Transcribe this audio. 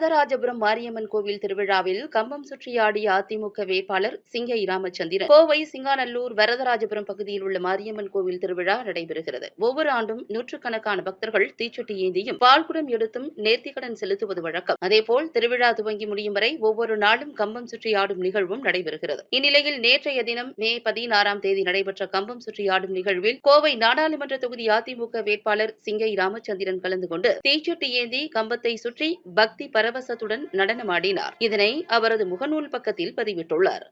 வரதராஜபுரம் மாரியம்மன் கோவில் திருவிழாவில் கம்பம் சுற்றியாடிய அதிமுக வேட்பாளர் சிங்கை ராமச்சந்திரன். கோவை சிங்காநல்லூர் வரதராஜபுரம் பகுதியில் உள்ள மாரியம்மன் கோவில் திருவிழா நடைபெறுகிறது. ஒவ்வொரு ஆண்டும் நூற்றுக்கணக்கான பக்தர்கள் தீச்சட்டி ஏந்தியும் பால்குடம் எடுத்தும் நேர்த்திக்கடன் செலுத்துவது வழக்கம். அதேபோல் திருவிழா துவங்கி முடியும் வரை ஒவ்வொரு நாளும் கம்பம் சுற்றியாடும் நிகழ்வும் நடைபெறுகிறது. இந்நிலையில் நேற்றைய தினம் மே பதினாறாம் தேதி நடைபெற்ற கம்பம் சுற்றியாடும் நிகழ்வில் கோவை நாடாளுமன்ற தொகுதி அதிமுக வேட்பாளர் சிங்கை ராமச்சந்திரன் கலந்து கொண்டு தீச்சட்டி ஏந்தி கம்பத்தை சுற்றி பக்தி பரவசத்துடன் நடனமாடினார் இதனை அவரது முகநூல் பக்கத்தில் பதிவிட்டுள்ளார்